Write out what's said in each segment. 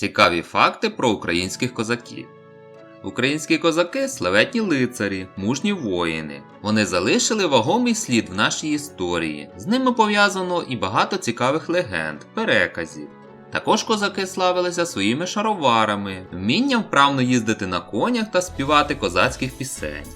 Цікаві факти про українських козаків. Українські козаки славетні лицарі, мужні воїни. Вони залишили вагомий слід в нашій історії. З ними пов'язано і багато цікавих легенд, переказів. Також козаки славилися своїми шароварами, вмінням вправно їздити на конях та співати козацьких пісень.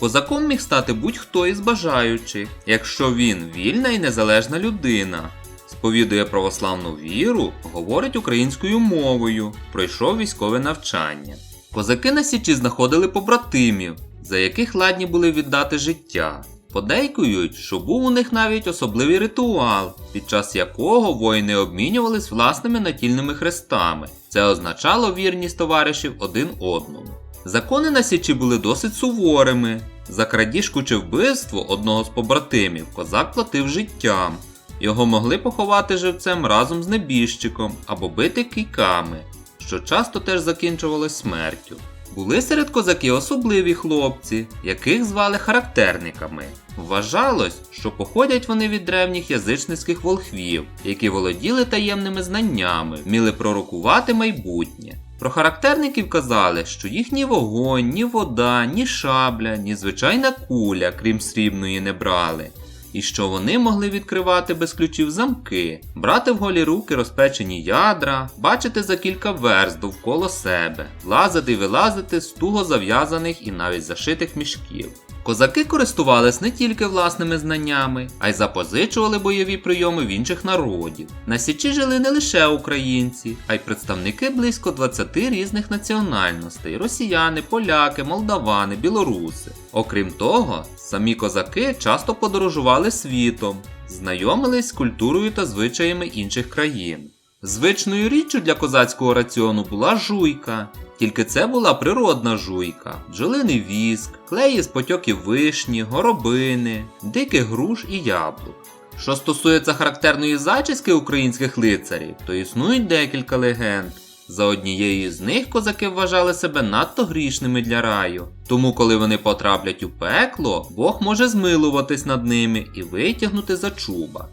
Козаком міг стати будь-хто із бажаючих, якщо він вільна і незалежна людина, сповідує православну віру, говорить українською мовою, пройшов військове навчання. Козаки на січі знаходили побратимів, за яких ладні були віддати життя. Подейкують, що був у них навіть особливий ритуал, під час якого воїни обмінювались власними натільними хрестами. Це означало вірність товаришів один одному. Закони на січі були досить суворими. За крадіжку чи вбивство одного з побратимів козак платив життям. Його могли поховати живцем разом з небіжчиком або бити кійками, що часто теж закінчувалось смертю. Були серед козаків особливі хлопці, яких звали характерниками. Вважалось, що походять вони від древніх язичницьких волхвів, які володіли таємними знаннями, вміли пророкувати майбутнє. Про характерників казали, що їх ні вогонь, ні вода, ні шабля, ні звичайна куля, крім срібної, не брали. І що вони могли відкривати без ключів замки, брати в голі руки розпечені ядра, бачити за кілька верст довкола себе, лазити і вилазити з туго зав'язаних і навіть зашитих мішків. Козаки користувались не тільки власними знаннями, а й запозичували бойові прийоми в інших народів. На Січі жили не лише українці, а й представники близько 20 різних національностей: росіяни, поляки, молдавани, білоруси. Окрім того, самі козаки часто подорожували світом, знайомились з культурою та звичаями інших країн. Звичною річчю для козацького раціону була жуйка, тільки це була природна жуйка, бджолиний віск, клеї з потьоків вишні, горобини, диких груш і яблук. Що стосується характерної зачіски українських лицарів, то існують декілька легенд. За однією з них козаки вважали себе надто грішними для раю, тому коли вони потраплять у пекло, Бог може змилуватись над ними і витягнути за чуба.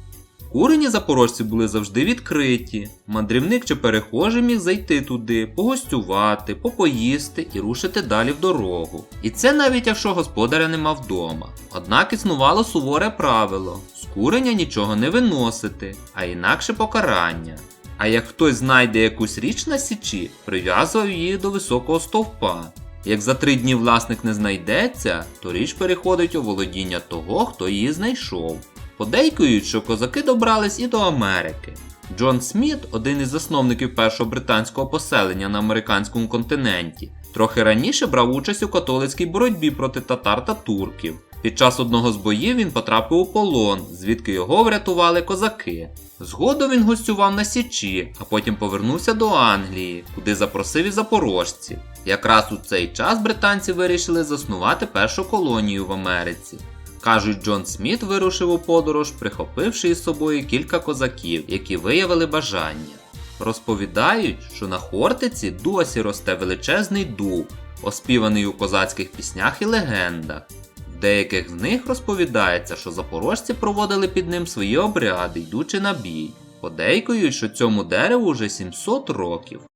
Курені запорожці були завжди відкриті. Мандрівник чи перехожий міг зайти туди, погостювати, попоїсти і рушити далі в дорогу. І це навіть якщо господаря нема вдома. Однак існувало суворе правило з курення нічого не виносити, а інакше покарання. А як хтось знайде якусь річ на січі, прив'язував її до високого стовпа. Як за три дні власник не знайдеться, то річ переходить у володіння того, хто її знайшов. Подейкують, що козаки добрались і до Америки. Джон Сміт, один із засновників першого британського поселення на американському континенті, трохи раніше брав участь у католицькій боротьбі проти татар та турків. Під час одного з боїв він потрапив у полон, звідки його врятували козаки. Згодом він гостював на Січі, а потім повернувся до Англії, куди запросив і запорожців. Якраз у цей час британці вирішили заснувати першу колонію в Америці. Кажуть, Джон Сміт вирушив у подорож, прихопивши із собою кілька козаків, які виявили бажання. Розповідають, що на Хортиці досі росте величезний дуб, оспіваний у козацьких піснях і легендах. В деяких з них розповідається, що запорожці проводили під ним свої обряди, йдучи на бій. Подейкують, що цьому дереву вже 700 років.